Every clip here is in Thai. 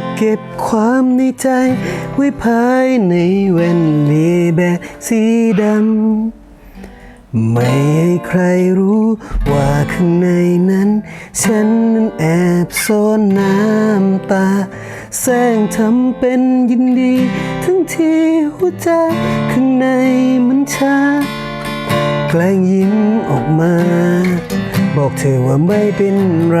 บเก็บความในใจ ไว้ภายในแว่นเลแบกสีดำ ไม่ให้ใครรู้ว่าข้างในนั้น ฉันนั้นแอบซ่อนน้ำตา แสงทำเป็นยินดี ทั้งที่หัวใจข้างในมันชาแกล้งยิ้มออกมา บอกเธอว่าไม่เป็นไร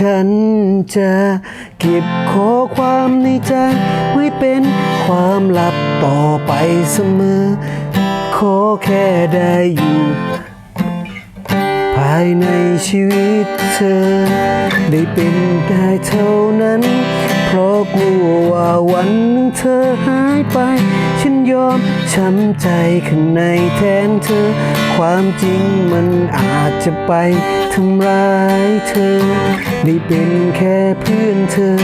ฉันจะเก็บข้อความในใจไว้เป็นความลับต่อไปเสมอ ขอแค่ได้อยู่ ภายในชีวิตเธอ ได้เป็นได้เท่านั้น เพราะกลัวว่าวันหนึ่งเธอหายไป ฉันยอม ช้ำใจข้างในแทนเธอ ความจริงมันอาจจะไปทำร้ายเธอ ได้เป็นแค่เพื่อนเธอ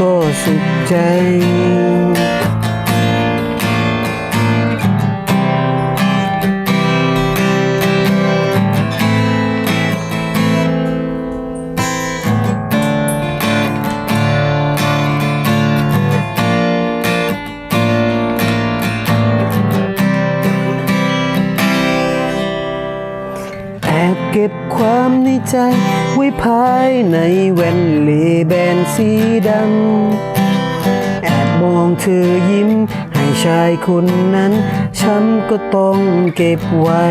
ก็สุขใจ บเก็บความในใจ ไว้ภายในแว่นเลแบนสีดำ แอบมองเธอยิ้ม ให้ชายคนนั้น ฉันก็ต้องเก็บไว้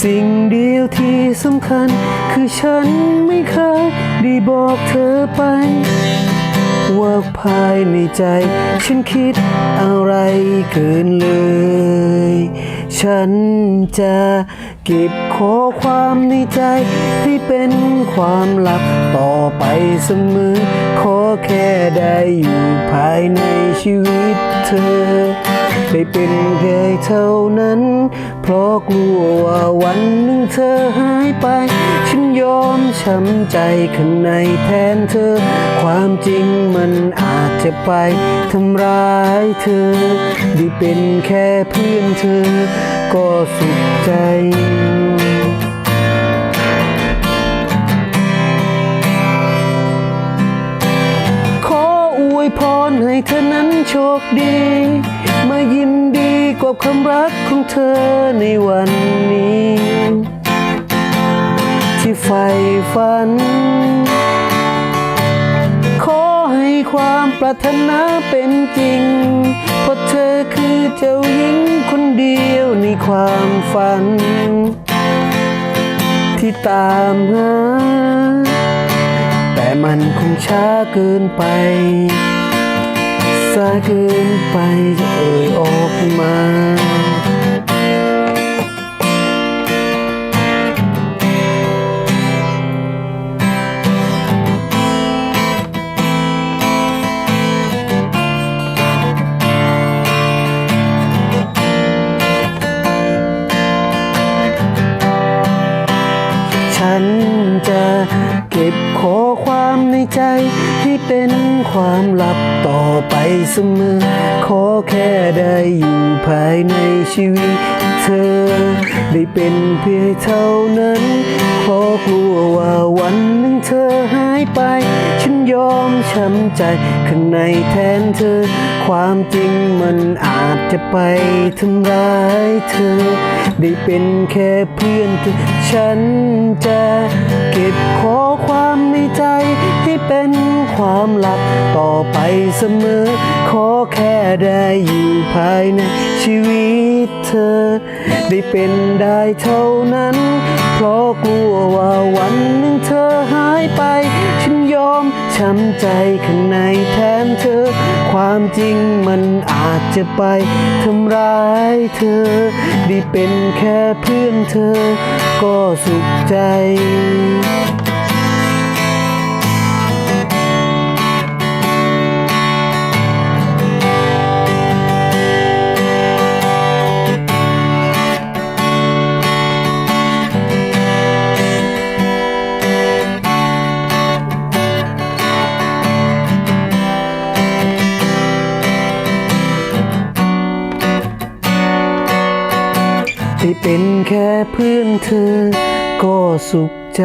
สิ่งเดียวที่สำคัญ คือฉันไม่เคยได้บอกเธอไปว่าภายในใจ ฉันคิดอะไรเกินเลย ฉันจะเก็บข้อความในใจ ที่เป็นความลับต่อไปเสมอ ขอแค่ได้อยู่ภายในชีวิตเธอ ได้เป็นแค่เท่านั้น เพราะกลัวว่าวันหนึ่งเธอหายไป ฉันยอมช้ำใจข้างในแทนเธอ ความจริงมันอาจจะไปทำร้ายเธอ ได้เป็นแค่เพื่อนเธอ ก็สุขใจขออวยพรให้เธอนั้นโชคดี กับความรักของเธอในวันนี้ ที่ใฝ่ฝัน ขอให้ความปรารถนาเป็นจริง เพราะเธอคือเจ้าหญิงคนเดียวในความฝัน ที่ตามหา แต่มันคงช้าเกินไปสาเกินไปจะเอ่ยออกมา จะเก็บขอความในใจ ให้เป็นความลับต่อไปเสมอ ขอแค่ได้อยู่ภายในชีวิตเธอ ได้เป็นเพียงเท่านั้นเพราะกลัวว่าวันหนึ่งเธอหายไป ฉันยอมช้ำใจข้างในแทนเธอ ความจริงมันอาจจะไปทำร้ายเธอ ได้เป็นแค่เพื่อนเธอฉันจะเก็บข้อความในใจให้เป็นความลับต่อไปเสมอ ขอแค่ได้อยู่ภายในชีวิตเธอ ได้เป็นได้เท่านั้น เพราะกลัวว่าวันหนึ่งเธอหายไป ฉันยอมช้ำใจข้างในแทนเธอ ความจริงมันอาจจะไปทำร้ายเธอ ได้เป็นแค่เพื่อนเธอ ก็สุขใจ ที่เป็นแค่เพื่อนเธอก็สุขใจ